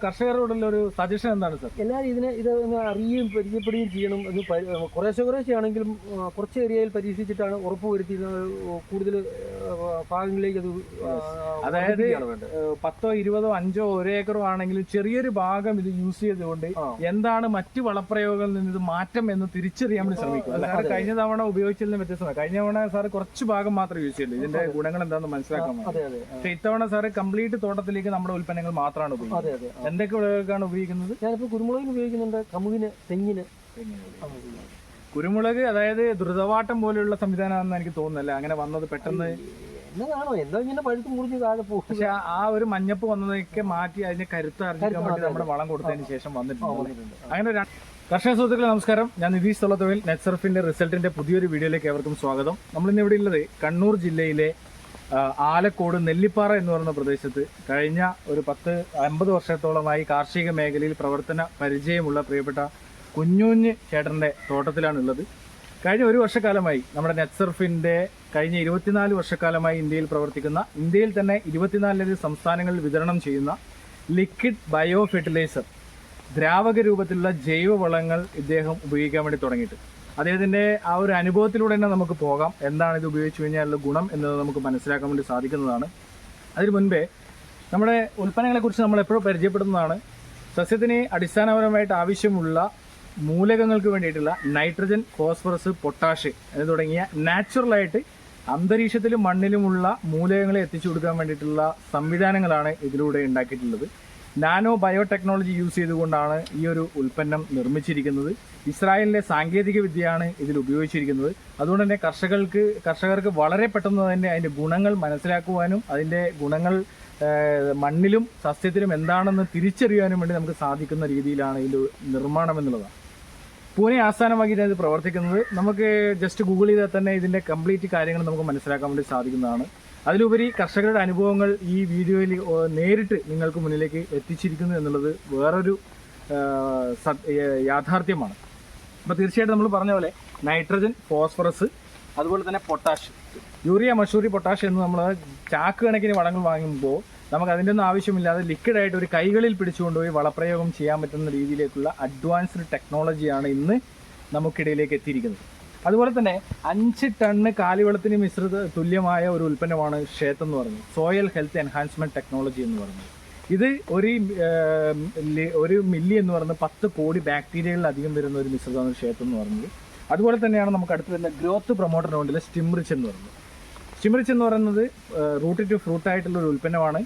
കർഷകരോടുള്ള ഒരു സജഷൻ എന്താണ് സർ എല്ലാവരും ഇതിനെ ഇത് ഒന്ന് അറിയുകയും പരിചയപ്പെടുകയും ചെയ്യണം അത് കുറേശ്ശെ കുറേശ്ശെ ആണെങ്കിലും കുറച്ച് ഏരിയയിൽ പരീക്ഷിച്ചിട്ടാണ് ഉറപ്പ് വരുത്തിയത് കൂടുതൽ ഭാഗങ്ങളിലേക്ക് അത് അതായത് പത്തോ ഇരുപതോ അഞ്ചോ ഒരു ഏക്കറോ ആണെങ്കിലും ചെറിയൊരു ഭാഗം ഇത് യൂസ് ചെയ്തുകൊണ്ട് എന്താണ് മറ്റു വളപ്രയോഗങ്ങളിൽ നിന്ന് ഇത് മാറ്റം എന്ന് തിരിച്ചറിയാൻ വേണ്ടി ശ്രമിക്കും സാർ കഴിഞ്ഞ തവണ ഉപയോഗിച്ചതിൽ നിന്ന് വ്യത്യസ്തമാണ്. കഴിഞ്ഞ തവണ സാറ് കുറച്ച് ഭാഗം മാത്രം യൂസ് ചെയ്യുള്ളൂ ഇതിന്റെ ഗുണങ്ങൾ എന്താണെന്ന് മനസ്സിലാക്കാൻ ആ, പക്ഷെ ഇത്തവണ സാറ് കംപ്ലീറ്റ് തോട്ടത്തിലേക്ക് നമ്മുടെ ഉൽപ്പന്നങ്ങൾ മാത്രമാണ് ഉപയോഗിക്കുന്നത്. എന്തൊക്കെ വിളകൾക്കാണ് ഉപയോഗിക്കുന്നത്? ഞാനിപ്പോൾ കുരുമുളകിന് ഉപയോഗിക്കുന്നുണ്ട് കമുകിന് തെങ്ങിന്. കുരുമുളക് അതായത് ദ്രുതവാട്ടം പോലെയുള്ള സംവിധാനമാണെന്ന് എനിക്ക് തോന്നുന്നല്ല? അങ്ങനെ വന്നത് പെട്ടെന്ന് എന്നതാണോ? എന്തോ ഇങ്ങനെ പഴുത്ത് മുറിഞ്ഞ് താഴെ പോകും. പക്ഷെ ആ- ഒരു മഞ്ഞപ്പ് വന്നതൊക്കെ മാറ്റി അതിന്റെ കരുത്ത് അറിഞ്ഞിട്ട് വേണ്ടി നമ്മുടെ വളം കൊടുത്തതിന് ശേഷം വന്നിട്ടുണ്ട്. അങ്ങനെ ഒരു കർഷക സുഹൃത്തുക്കളെ നമസ്കാരം. ഞാൻ നിതീഷ് തൊള്ളത്തൊഴിൽ നെറ്റ്സർഫിന്റെ റിസൾട്ടിന്റെ പുതിയൊരു വീഡിയോയിലേക്ക് ഏവർക്കും സ്വാഗതം. നമ്മൾ ഇന്ന് ഇവിടെ ഉള്ളത് കണ്ണൂർ ജില്ലയിലെ ആലക്കോട് നെല്ലിപ്പാറ എന്ന് പറയുന്ന പ്രദേശത്ത് കഴിഞ്ഞ ഒരു പത്ത് അമ്പത് വർഷത്തോളമായി കാർഷിക മേഖലയിൽ പ്രവർത്തന പരിചയമുള്ള പ്രിയപ്പെട്ട കുഞ്ഞുഞ്ഞ് ചേട്ടന്റെ തോട്ടത്തിലാണുള്ളത്. കഴിഞ്ഞ ഒരു വർഷക്കാലമായി നമ്മുടെ നെറ്റ്സർഫിന്റെ കഴിഞ്ഞ ഇരുപത്തിനാല് വർഷക്കാലമായി ഇന്ത്യയിൽ പ്രവർത്തിക്കുന്ന ഇന്ത്യയിൽ തന്നെ ഇരുപത്തിനാലിലധികം സംസ്ഥാനങ്ങളിൽ വിതരണം ചെയ്യുന്ന ലിക്വിഡ് ബയോ ഫെർട്ടിലൈസർ ദ്രാവക രൂപത്തിലുള്ള ജൈവവളങ്ങൾ ഇദ്ദേഹം ഉപയോഗിക്കാൻ വേണ്ടി തുടങ്ങിയിട്ട്. അദ്ദേഹത്തിന്റെ ആ ഒരു അനുഭവത്തിലൂടെ തന്നെ നമുക്ക് പോകാം. എന്താണ് ഇത് ഉപയോഗിച്ചു കഴിഞ്ഞാലുള്ള ഗുണം എന്നത് നമുക്ക് മനസ്സിലാക്കാൻ വേണ്ടി സാധിക്കുന്നതാണ്. അതിനു മുൻപേ നമ്മുടെ ഉൽപ്പന്നങ്ങളെക്കുറിച്ച് നമ്മൾ എപ്പോഴും പരിചയപ്പെടുന്നതാണ് സസ്യത്തിന് അടിസ്ഥാനപരമായിട്ട് ആവശ്യമുള്ള മൂലകങ്ങൾക്ക് വേണ്ടിയിട്ടുള്ള നൈട്രജൻ ഫോസ്ഫറസ് പൊട്ടാഷ് എന്ന് തുടങ്ങിയ നാച്ചുറലായിട്ട് അന്തരീക്ഷത്തിലും മണ്ണിലുമുള്ള മൂലകങ്ങളെ എത്തിച്ചു കൊടുക്കാൻ വേണ്ടിയിട്ടുള്ള സംവിധാനങ്ങളാണ് ഇതിലൂടെ ഉണ്ടാക്കിയിട്ടുള്ളത്. നാനോ ബയോടെക്നോളജി യൂസ് ചെയ്തുകൊണ്ടാണ് ഈ ഒരു ഉൽപ്പന്നം നിർമ്മിച്ചിരിക്കുന്നത്. ഇസ്രായേലിലെ സാങ്കേതിക വിദ്യയാണ് ഇതിൽ ഉപയോഗിച്ചിരിക്കുന്നത്. അതുകൊണ്ട് തന്നെ കർഷകർക്ക് കർഷകർക്ക് വളരെ പെട്ടെന്ന് തന്നെ അതിന്റെ ഗുണങ്ങൾ മനസ്സിലാക്കുവാനും അതിന്റെ ഗുണങ്ങൾ മണ്ണിലും സസ്യത്തിലും എന്താണെന്ന് തിരിച്ചറിയാനും വേണ്ടി നമുക്ക് സാധിക്കുന്ന രീതിയിലാണ് ഇതിന്റെ നിർമ്മാണം എന്നുള്ളതാണ്. പൂനെ ആസ്ഥാനമാക്കിയിട്ടാണ് ഇത് പ്രവർത്തിക്കുന്നത്. നമുക്ക് ജസ്റ്റ് ഗൂഗിൾ ചെയ്താൽ തന്നെ ഇതിന്റെ കംപ്ലീറ്റ് കാര്യങ്ങൾ നമുക്ക് മനസ്സിലാക്കാൻ വേണ്ടി സാധിക്കുന്നതാണ്. അതിലുപരി കർഷകരുടെ അനുഭവങ്ങൾ ഈ വീഡിയോയിൽ നേരിട്ട് നിങ്ങൾക്ക് മുന്നിലേക്ക് എത്തിച്ചിരിക്കുന്നു എന്നുള്ളത് വേറൊരു യാഥാർത്ഥ്യമാണ്. അപ്പോൾ തീർച്ചയായിട്ടും നമ്മൾ പറഞ്ഞ പോലെ നൈട്രജൻ ഫോസ്ഫറസ് അതുപോലെ തന്നെ പൊട്ടാഷ്. യൂറിയ മഷൂറി പൊട്ടാഷ് എന്ന് നമ്മൾ ചാക്ക് കണക്കിന് വളങ്ങൾ വാങ്ങുമ്പോൾ നമുക്ക് അതിന്റെ ഒന്നും ആവശ്യമില്ലാതെ ലിക്വിഡായിട്ട് ഒരു കൈകളിൽ പിടിച്ചുകൊണ്ടുപോയി വളപ്രയോഗം ചെയ്യാൻ പറ്റുന്ന രീതിയിലേക്കുള്ള അഡ്വാൻസ്ഡ് ടെക്നോളജിയാണ് ഇന്ന് നമുക്കിടയിലേക്ക് എത്തിയിരിക്കുന്നത്. അതുപോലെ തന്നെ അഞ്ച് ടണ്ണ് കാലിവെള്ളത്തിന് മിശ്രിത തുല്യമായ ഒരു ഉൽപ്പന്നമാണ് ക്ഷേത്രം എന്ന് പറയുന്നത്. സോയൽ ഹെൽത്ത് എൻഹാൻസ്മെന്റ് ടെക്നോളജി എന്ന് പറയുന്നത്. ഇത് ഒരു ഒരു മില്ലി എന്ന് പറയുന്നത് പത്ത് കോടി ബാക്ടീരിയകളിലധികം വരുന്ന ഒരു മിശ്രിതമാണ് ക്ഷേത്രം എന്ന് പറയുന്നത്. അതുപോലെ തന്നെയാണ് നമുക്ക് അടുത്ത് വരുന്ന ഗ്രോത്ത് പ്രൊമോട്ടർ നോണ്ടിലെ സ്റ്റിംറിച്ച് എന്ന് പറയുന്നത്. സ്റ്റിംറിച്ച് എന്ന് പറയുന്നത് റൂട്ട് ടു ഫ്രൂട്ട് ആയിട്ടുള്ള ഒരു ഉൽപ്പന്നമാണ്.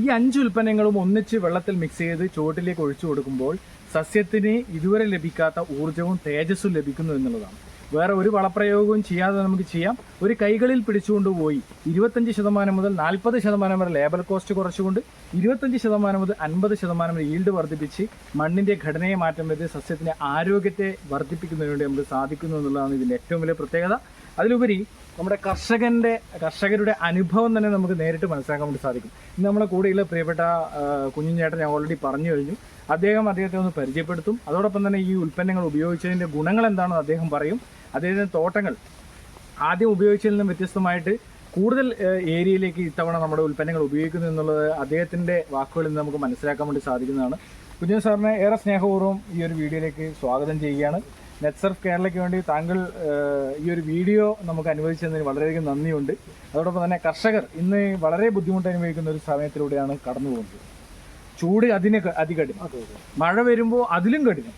ഈ അഞ്ച് ഉൽപ്പന്നങ്ങളും ഒന്നിച്ച് വെള്ളത്തിൽ മിക്സ് ചെയ്ത് ചുവട്ടിലേക്ക് ഒഴിച്ചു കൊടുക്കുമ്പോൾ സസ്യത്തിന് ഇതുവരെ ലഭിക്കാത്ത ഊർജവും തേജസ്സും ലഭിക്കുന്നു എന്നുള്ളതാണ്. വേറെ ഒരു വളപ്രയോഗവും ചെയ്യാതെ നമുക്ക് ചെയ്യാം. ഒരു കൈകളിൽ പിടിച്ചുകൊണ്ട് പോയി ഇരുപത്തഞ്ച് ശതമാനം മുതൽ നാൽപ്പത് ശതമാനം വരെ ലേബർ കോസ്റ്റ് കുറച്ചുകൊണ്ട് ഇരുപത്തഞ്ച് ശതമാനം മുതൽ അൻപത് ശതമാനം വരെ ഈൽഡ് വർദ്ധിപ്പിച്ച് മണ്ണിന്റെ ഘടനയെ മാറ്റം വരുത്തി സസ്യത്തിന്റെ ആരോഗ്യത്തെ വർദ്ധിപ്പിക്കുന്നതിന് വേണ്ടി നമുക്ക് സാധിക്കുന്നു എന്നുള്ളതാണ് ഇതിന്റെ ഏറ്റവും വലിയ പ്രത്യേകത. അതിലുപരി നമ്മുടെ കർഷകന്റെ കർഷകരുടെ അനുഭവം തന്നെ നമുക്ക് നേരിട്ട് മനസ്സിലാക്കാൻ വേണ്ടി സാധിക്കും. ഇന്ന് നമ്മളെ കൂടെയുള്ള പ്രിയപ്പെട്ട കുഞ്ഞുചേട്ടൻ ഞാൻ ഓൾറെഡി പറഞ്ഞു കഴിഞ്ഞു. അദ്ദേഹം അദ്ദേഹത്തെ ഒന്ന് പരിചയപ്പെടുത്തും. അതോടൊപ്പം തന്നെ ഈ ഉൽപ്പന്നങ്ങൾ ഉപയോഗിച്ചതിന്റെ ഗുണങ്ങൾ എന്താണെന്ന് അദ്ദേഹം പറയും. അദ്ദേഹത്തിന്റെ തോട്ടങ്ങൾ. ആദ്യം ഉപയോഗിച്ചതിൽ നിന്നും വ്യത്യസ്തമായിട്ട് കൂടുതൽ ഏരിയയിലേക്ക് ഇത്തവണ നമ്മുടെ ഉൽപ്പന്നങ്ങൾ ഉപയോഗിക്കുന്നു എന്നുള്ളത് അദ്ദേഹത്തിന്റെ വാക്കുകളിൽ നിന്ന് നമുക്ക് മനസ്സിലാക്കാൻ വേണ്ടി സാധിക്കുന്നതാണ്. കുഞ്ഞു സാറിനെ ഏറെ സ്നേഹപൂർവം ഈ ഒരു വീഡിയോയിലേക്ക് സ്വാഗതം ചെയ്യുകയാണ്. നെറ്റ്സർഫ് കേരളയ്ക്ക് വേണ്ടി താങ്കൾ ഈ ഒരു വീഡിയോ നമുക്ക് അനുവദിച്ചതിന് വളരെയധികം നന്ദിയുണ്ട്. അതോടൊപ്പം തന്നെ കർഷകർ ഇന്ന് വളരെ ബുദ്ധിമുട്ട് അനുഭവിക്കുന്ന ഒരു സമയത്തിലൂടെയാണ് കടന്നു പോകുന്നത് ചൂട് അതിനെ അതികഠിനം. അതെ അതെ. മഴ വരുമ്പോൾ അതിലും കഠിനം.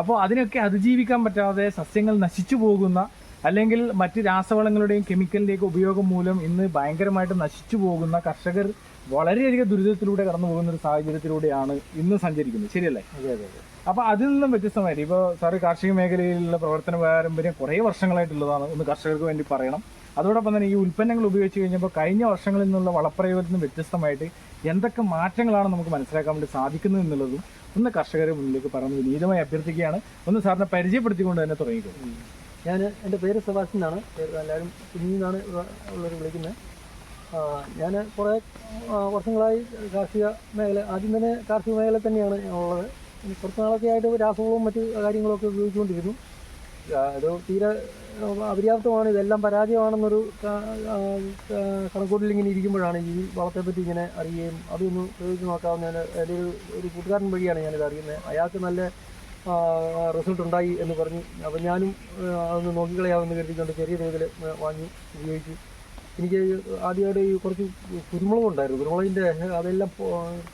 അപ്പോൾ അതിനൊക്കെ അതിജീവിക്കാൻ പറ്റാതെ സസ്യങ്ങൾ നശിച്ചു പോകുന്ന അല്ലെങ്കിൽ മറ്റ് രാസവളങ്ങളുടെയും കെമിക്കലിന്റെയൊക്കെ ഉപയോഗം മൂലം ഇന്ന് ഭയങ്കരമായിട്ട് നശിച്ചു പോകുന്ന കർഷകർ വളരെയധികം ദുരിതത്തിലൂടെ കടന്നു പോകുന്ന ഒരു സാഹചര്യത്തിലൂടെയാണ് ഇന്ന് സഞ്ചരിക്കുന്നത്. ശരിയല്ലേ? അതെ അതെ അതെ. അപ്പൊ അതിൽ നിന്നും വ്യത്യസ്തമായിട്ട് ഇപ്പോൾ സാറ് കാർഷിക മേഖലയിലുള്ള പ്രവർത്തന പാരമ്പര്യം കുറേ വർഷങ്ങളായിട്ടുള്ളതാണ് ഒന്ന് കർഷകർക്ക് വേണ്ടി പറയണം. അതോടൊപ്പം തന്നെ ഈ ഉൽപ്പന്നങ്ങൾ ഉപയോഗിച്ച് കഴിഞ്ഞപ്പോൾ കഴിഞ്ഞ വർഷങ്ങളിൽ നിന്നുള്ള വളപ്രയോഗത്തിൽ നിന്ന് വ്യത്യസ്തമായിട്ട് എന്തൊക്കെ മാറ്റങ്ങളാണ് നമുക്ക് മനസ്സിലാക്കാൻ വേണ്ടി സാധിക്കുന്നത് എന്നുള്ളതും ഒന്ന് കർഷകരെ മുന്നിലേക്ക് പറഞ്ഞു വിനീതമായി അഭ്യർത്ഥിക്കുകയാണ്. ഒന്ന് സാറിനെ പരിചയപ്പെടുത്തിക്കൊണ്ട് തന്നെ തുടങ്ങിക്കോളൂ ഞാൻ എന്റെ പേര് സെബാസ്റ്റ്യൻ എന്നാണ്. എല്ലാവരും കുഞ്ഞിന്നാണ് ഉള്ളവർ വിളിക്കുന്നത്. ഞാൻ കുറേ വർഷങ്ങളായി കാർഷിക മേഖല ആദ്യം തന്നെ കാർഷിക മേഖല തന്നെയാണ് ഉള്ളത്. കുറച്ച് നാളൊക്കെ ആയിട്ട് രാസവളവും മറ്റു കാര്യങ്ങളൊക്കെ ഉപയോഗിച്ചുകൊണ്ടിരുന്നു അത് തീരെ അപര്യാപ്തമാണ്. ഇതെല്ലാം പരാജയമാണെന്നൊരു കണക്കൂട്ടിൽ ഇങ്ങനെ ഇരിക്കുമ്പോഴാണ് ഈ വളത്തെപ്പറ്റി ഇങ്ങനെ അറിയുകയും അതൊന്ന് പ്രയോഗിച്ച് നോക്കാവുന്നതിന് എന്റെ ഒരു കൂട്ടുകാരൻ വഴിയാണ് ഞാനിത് അറിയുന്നത്. അയാൾക്ക് നല്ല റിസൾട്ട് ഉണ്ടായി എന്ന് പറഞ്ഞു അപ്പം ഞാനും അതൊന്ന് നോക്കിക്കളയാമെന്ന് കരുതിക്കൊണ്ട് ചെറിയ തോതിൽ വാങ്ങി ഉപയോഗിച്ചു. എനിക്ക് ആദ്യമായിട്ട് ഈ കുറച്ച് കുരുമുളക് ഉണ്ടായിരുന്നു. കുരുമുളകിന്റെ അതെല്ലാം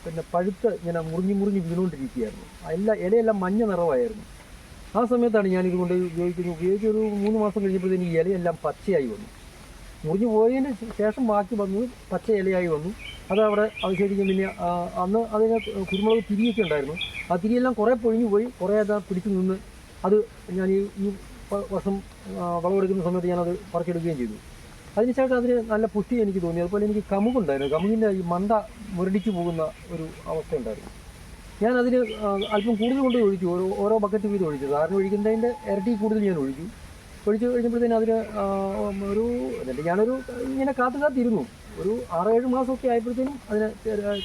പിന്നെ പഴുത്ത് ഇങ്ങനെ മുറിഞ്ഞ് മുറിഞ്ഞ് വീണുകൊണ്ടിരിക്കുകയായിരുന്നു. എല്ലാ ഇലയെല്ലാം മഞ്ഞ നിറമായിരുന്നു. ആ സമയത്താണ് ഞാനിത് കൊണ്ട് ഉപയോഗിക്കുന്നത് ഉപയോഗിച്ച് ഒരു മൂന്ന് മാസം കഴിഞ്ഞപ്പോഴത്തേന് ഈ ഇലയെല്ലാം പച്ചയായി വന്നു. മുറിഞ്ഞു പോയതിന് ശേഷം ബാക്കി വന്നത് പച്ച ഇലയായി വന്നു. അത് അവിടെ അവശേഷിക്കും പിന്നെ അന്ന് അതിന് കുരുമുളക് തിരിയൊക്കെ ഉണ്ടായിരുന്നു. ആ തിരിയെല്ലാം കുറേ പൊഴിഞ്ഞു പോയി കുറേ അത് പിടിച്ചു നിന്ന് അത് ഞാൻ ഈ വർഷം വളമെടുക്കുന്ന സമയത്ത് ഞാനത് പറിച്ചെടുക്കുകയും ചെയ്തു. അതിനുശേഷം അതിന് നല്ല പുഷ്ടി എനിക്ക് തോന്നി. അതുപോലെ എനിക്ക് കമുകുണ്ടായിരുന്നു. കമുകിന്റെ ഈ മണ്ട മുരടിച്ചു പോകുന്ന ഒരു അവസ്ഥ ഉണ്ടായിരുന്നു ഞാൻ അതിന് അല്പം കൂടുതൽ കൊണ്ട് ഒഴിച്ചു. ഓരോ ഓരോ ബക്കറ്റ് വീതം ഒഴിച്ചു. സാറിന് ഒഴിക്കുന്നതിന്റെ ഇരട്ടി കൂടുതൽ ഞാൻ ഒഴിച്ചു. ഒഴിച്ച് കഴിഞ്ഞപ്പോഴത്തേനും അതിന് ഒരു എന്നിട്ട് ഞാനൊരു ഇങ്ങനെ കാത്തു കാത്തിരുന്നു. ഒരു ആറേഴ് മാസമൊക്കെ ആയപ്പോഴത്തേനും അതിന്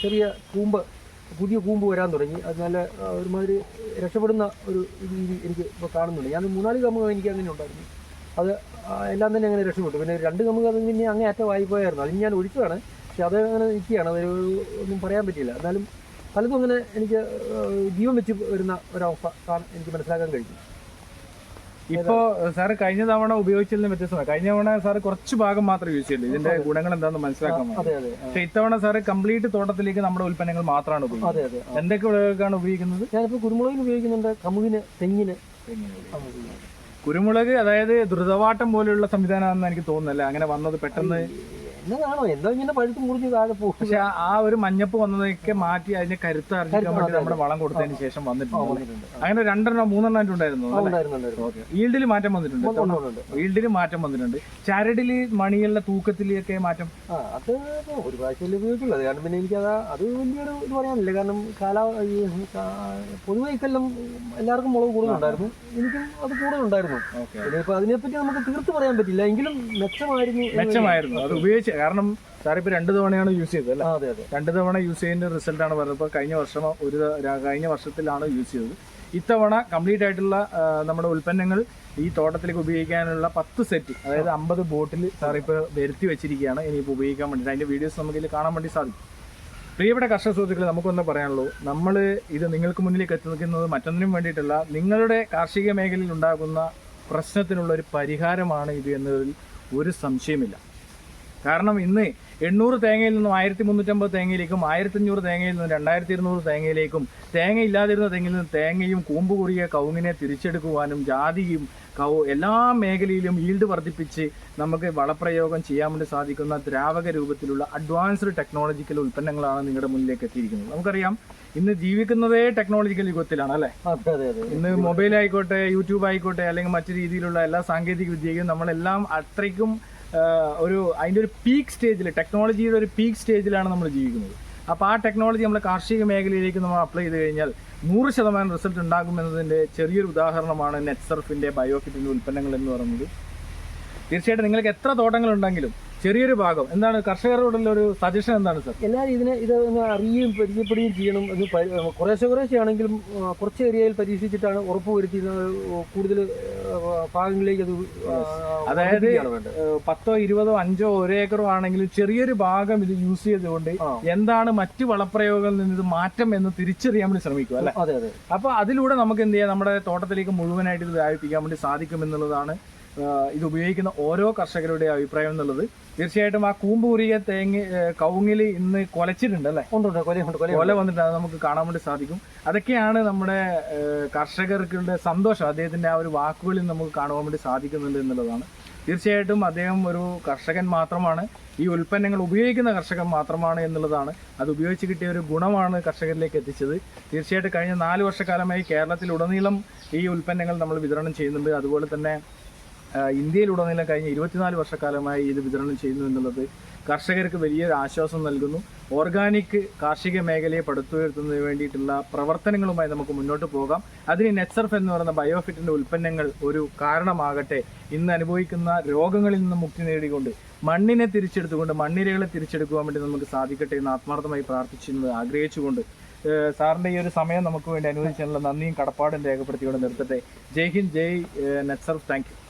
ചെറിയ- കൂമ്പ് പുതിയ കൂമ്പ് വരാൻ തുടങ്ങി. അത് നല്ല ഒരുമാതിരി രക്ഷപ്പെടുന്ന ഒരു രീതി എനിക്ക് ഇപ്പോൾ കാണുന്നുണ്ട്. ഞാൻ മൂന്നാൽ കമ്പ് എനിക്ക് അങ്ങനെ ഉണ്ടായിരുന്നു. അത് എല്ലാം തന്നെ അങ്ങനെ രക്ഷപ്പെട്ടു. പിന്നെ രണ്ട് നമുക്ക് അത് പിന്നെ അങ്ങേ അറ്റം പോയായിരുന്നു അതിന് ഞാൻ ഒഴിച്ചതാണ് പക്ഷെ അത് അങ്ങനെ നിൽക്കുകയാണ്. അതൊരു ഒന്നും പറയാൻ പറ്റിയില്ല. എന്നാലും പലതും അങ്ങനെ എനിക്ക് ജീവൻ വെച്ച് വരുന്ന ഒരവസ്ഥ എനിക്ക് മനസ്സിലാക്കാൻ കഴിഞ്ഞു. ഇപ്പോ സാറ് കഴിഞ്ഞ തവണ ഉപയോഗിച്ചതിന് വ്യത്യസ്തമാണ്. കഴിഞ്ഞ തവണ സാറ് കുറച്ച് ഭാഗം മാത്രം യൂസ് ചെയ്തില്ല ഇതിന്റെ ഗുണങ്ങൾ എന്താണെന്ന് മനസ്സിലാക്കാൻ പക്ഷെ ഇത്തവണ സാറ് കംപ്ലീറ്റ് തോട്ടത്തിലേക്ക് നമ്മുടെ ഉൽപ്പന്നങ്ങൾ മാത്രമാണ് ഉപയോഗിക്കുന്നത്. എന്തൊക്കെ വിളകൾക്കാണ് ഉപയോഗിക്കുന്നത്? ഞാനിപ്പോൾ കുരുമുളകിന് ഉപയോഗിക്കുന്നുണ്ട് കമുകിന് തെങ്ങിന്. ആ, കുരുമുളക് അതായത് ദ്രുതവാട്ടം പോലെയുള്ള സംവിധാനമാണെന്ന് എനിക്ക് തോന്നുന്നില്ല? അങ്ങനെ വന്നത് പെട്ടെന്ന് എന്നതാണോ എന്തോ ഇങ്ങനെ പഴുത്ത് മുറിഞ്ഞ് താഴെ പോകും. പക്ഷെ ആ- ഒരു മഞ്ഞപ്പ് വന്നതൊക്കെ മാറ്റി അതിന്റെ കരുത്ത് അറിയിക്കാൻ വേണ്ടി അതെ, നമ്മുടെ വളം കൊടുത്തതിന് ശേഷം വന്നിട്ടുണ്ട്. അങ്ങനെ രണ്ടെണ്ണം മൂന്നെണ്ണം ഉണ്ടായിരുന്നു ഈൽഡിൽ മാറ്റം വന്നിട്ടുണ്ട്. ഈൽഡിൽ മാറ്റം വന്നിട്ടുണ്ട്. ചരടിൽ മണികളുടെ തൂക്കത്തിലൊക്കെ മാറ്റം? അത് ഒരു പ്രാവശ്യം ഉപയോഗിക്കുള്ളൂ. അത് കാരണം പിന്നെ എനിക്കത് അത് വലിയൊരു ഇത് പറയാനില്ല. കാരണം കാലാ ഈ പൊതുവെ ഇക്കെല്ലാം എല്ലാവർക്കും മുളക് കൂടുതലുണ്ടായിരുന്നു. എനിക്കും അത് കൂടുതലുണ്ടായിരുന്നു. ഇപ്പൊ അതിനെപ്പറ്റി നമുക്ക് തീർത്ത് പറയാൻ പറ്റില്ല. എങ്കിലും മെച്ചമായിരുന്നു മെച്ചമായിരുന്നു. അത് ഉപയോഗിച്ച് കാരണം സാറിപ്പോ രണ്ട് തവണയാണ് യൂസ് ചെയ്തത് അല്ലേ? അതെ അതെ. രണ്ട് തവണ യൂസ് ചെയ്യുന്ന റിസൾട്ട് ആണ് പറഞ്ഞത്. ഇപ്പൊ കഴിഞ്ഞ വർഷം ഒരു കഴിഞ്ഞ വർഷത്തിലാണ് യൂസ് ചെയ്തത്. ഇത്തവണ കംപ്ലീറ്റ് ആയിട്ടുള്ള നമ്മുടെ ഉൽപ്പന്നങ്ങൾ ഈ തോട്ടത്തിലേക്ക് ഉപയോഗിക്കാനുള്ള പത്ത് സെറ്റ് അതായത് അമ്പത് ബോട്ടിൽ സാർ ഇപ്പോൾ വരുത്തി വെച്ചിരിക്കുകയാണ്. ഇനിയിപ്പോൾ ഉപയോഗിക്കാൻ വേണ്ടിയിട്ട്. അതിന്റെ വീഡിയോസ് നമുക്ക് ഇതിൽ കാണാൻ വേണ്ടി സാധിക്കും. പ്രിയപ്പെട്ട കർഷക സുഹൃത്തുക്കളെ നമുക്കൊന്ന് പറയാനുള്ളൂ. നമ്മൾ ഇത് നിങ്ങൾക്ക് മുന്നിലേക്ക് എത്തി നിൽക്കുന്നത് മറ്റൊന്നിനും വേണ്ടിയിട്ടല്ല നിങ്ങളുടെ കാർഷിക മേഖലയിൽ ഉണ്ടാകുന്ന പ്രശ്നത്തിനുള്ള ഒരു പരിഹാരമാണ് ഇത് എന്നതിൽ ഒരു സംശയമില്ല കാരണം ഇന്ന് എണ്ണൂറ് തേങ്ങയിൽ നിന്നും ആയിരത്തി മുന്നൂറ്റമ്പത് തേങ്ങയിലേക്കും ആയിരത്തി അഞ്ഞൂറ് തേങ്ങയിൽ നിന്നും രണ്ടായിരത്തി ഇരുന്നൂറ് തേങ്ങയിലേക്കും തേങ്ങ ഇല്ലാതിരുന്ന തെങ്ങിൽ നിന്ന് തേങ്ങയും കൂമ്പ് കുറിയ കവുങ്ങിനെ തിരിച്ചെടുക്കുവാനും ജാതിയും കൗ എല്ലാ മേഖലയിലും ഈൽഡ് വർദ്ധിപ്പിച്ച് നമുക്ക് വളപ്രയോഗം ചെയ്യാൻ വേണ്ടി സാധിക്കുന്ന ദ്രാവക രൂപത്തിലുള്ള അഡ്വാൻസ്ഡ് ടെക്നോളജിക്കൽ ഉൽപ്പന്നങ്ങളാണ് നിങ്ങളുടെ മുന്നിലേക്ക് എത്തിയിരിക്കുന്നത്. നമുക്കറിയാം ഇന്ന് ജീവിക്കുന്നതേ ടെക്നോളജിക്കൽ യുഗത്തിലാണ് അല്ലേ? അതെ അതെ അതെ. ഇന്ന് മൊബൈൽ ആയിക്കോട്ടെ യൂട്യൂബ് ആയിക്കോട്ടെ അല്ലെങ്കിൽ മറ്റു രീതിയിലുള്ള എല്ലാ സാങ്കേതിക വിദ്യയും നമ്മളെല്ലാം അത്രയ്ക്കും ഒരു അതിന്റെ ഒരു പീക്ക് സ്റ്റേജിൽ ടെക്നോളജിയുടെ ഒരു പീക്ക് സ്റ്റേജിലാണ് നമ്മൾ ജീവിക്കുന്നത്. അപ്പോൾ ആ ടെക്നോളജി നമ്മൾ കാർഷിക മേഖലയിലേക്ക് നമ്മൾ അപ്ലൈ ചെയ്ത് കഴിഞ്ഞാൽ നൂറ് ശതമാനം റിസൾട്ട് ഉണ്ടാകുമെന്നതിന്റെ ചെറിയൊരു ഉദാഹരണമാണ് നെറ്റ്സർഫിന്റെ ബയോഫിറ്റിന്റെ ഉൽപ്പന്നങ്ങൾ എന്ന് പറയുന്നത്. തീർച്ചയായിട്ടും നിങ്ങൾക്ക് എത്ര തോട്ടങ്ങളുണ്ടെങ്കിലും ചെറിയൊരു ഭാഗം. എന്താണ് കർഷകരോടുള്ള ഒരു സജഷൻ എന്താണ് സർ എല്ലാവരും ഇതിനെ ഇത് ഒന്ന് അറിയുകയും പരിചയപ്പെടുകയും ചെയ്യണം. അത് കുറേശ്ശേ കുറേശ്ശെ ആണെങ്കിലും കുറച്ച് ഏരിയയിൽ പരീക്ഷിച്ചിട്ടാണ് ഉറപ്പ് വരുത്തി കൂടുതൽ ഭാഗങ്ങളിലേക്ക് അത് അതായത് പത്തോ ഇരുപതോ അഞ്ചോ ഒരേ ഏക്കറോ ആണെങ്കിലും ചെറിയൊരു ഭാഗം ഇത് യൂസ് ചെയ്തുകൊണ്ട് എന്താണ് മറ്റു വളപ്രയോഗങ്ങളിൽ നിന്ന് ഇത് മാറ്റം എന്ന് തിരിച്ചറിയാൻ വേണ്ടി ശ്രമിക്കുക അല്ലെ? അതെ അതെ. അപ്പൊ അതിലൂടെ നമുക്ക് എന്ത് ചെയ്യാം? നമ്മുടെ തോട്ടത്തിലേക്ക് മുഴുവനായിട്ട് ഇത് വ്യാപിപ്പിക്കാൻ വേണ്ടി സാധിക്കും എന്നുള്ളതാണ് ഇത് ഉപയോഗിക്കുന്ന ഓരോ കർഷകരുടെ അഭിപ്രായം എന്നുള്ളത് തീർച്ചയായിട്ടും ആ കൂമ്പ് കുറിയ തേങ്ങ കവുങ്ങിൽ ഇന്ന് കൊലച്ചിട്ടുണ്ട് അല്ലെ? കൊല കൊല വന്നിട്ട് അത് നമുക്ക് കാണാൻ വേണ്ടി സാധിക്കും. അതൊക്കെയാണ് നമ്മുടെ കർഷകർക്കുള്ള സന്തോഷം. അദ്ദേഹത്തിന്റെ ആ ഒരു വാക്കുകളിൽ നമുക്ക് കാണുവാൻ വേണ്ടി സാധിക്കുന്നുണ്ട് എന്നുള്ളതാണ്. തീർച്ചയായിട്ടും അദ്ദേഹം ഒരു കർഷകൻ മാത്രമാണ്. ഈ ഉൽപ്പന്നങ്ങൾ ഉപയോഗിക്കുന്ന കർഷകൻ മാത്രമാണ് എന്നുള്ളതാണ്. അത് ഉപയോഗിച്ച് കിട്ടിയ ഒരു ഗുണമാണ് കർഷകരിലേക്ക് എത്തിച്ചത്. തീർച്ചയായിട്ടും കഴിഞ്ഞ നാല് വർഷക്കാലമായി കേരളത്തിലുടനീളം ഈ ഉൽപ്പന്നങ്ങൾ നമ്മൾ വിതരണം ചെയ്യുന്നുണ്ട്. അതുപോലെ തന്നെ ഇന്ത്യയിലുടനീളം കഴിഞ്ഞ ഇരുപത്തിനാല് വർഷക്കാലമായി ഇത് വിതരണം ചെയ്യുന്നു എന്നുള്ളത് കർഷകർക്ക് വലിയൊരു ആശ്വാസം നൽകുന്നു. ഓർഗാനിക് കാർഷിക മേഖലയെ പടുത്തുയർത്തുന്നതിന് വേണ്ടിയിട്ടുള്ള പ്രവർത്തനങ്ങളുമായി നമുക്ക് മുന്നോട്ട് പോകാം. അതിന് നെറ്റ്സർഫ് എന്ന് പറയുന്ന ബയോഫിറ്റിന്റെ ഉൽപ്പന്നങ്ങൾ ഒരു കാരണമാകട്ടെ ഇന്ന് അനുഭവിക്കുന്ന രോഗങ്ങളിൽ നിന്ന് മുക്തി നേടിക്കൊണ്ട് മണ്ണിനെ തിരിച്ചെടുത്തുകൊണ്ട് മണ്ണിരകളെ തിരിച്ചെടുക്കുവാൻ വേണ്ടി നമുക്ക് സാധിക്കട്ടെ എന്ന് ആത്മാർത്ഥമായി പ്രാർത്ഥിച്ചിരുന്നത് ആഗ്രഹിച്ചുകൊണ്ട്. സാറിന്റെ ഈ ഒരു സമയം നമുക്ക് വേണ്ടി അനുവദിച്ചതിനുള്ള നന്ദിയും കടപ്പാടും രേഖപ്പെടുത്തിക്കൊണ്ട് നിർത്തട്ടെ. Jai Hind Jai Netsurf thank you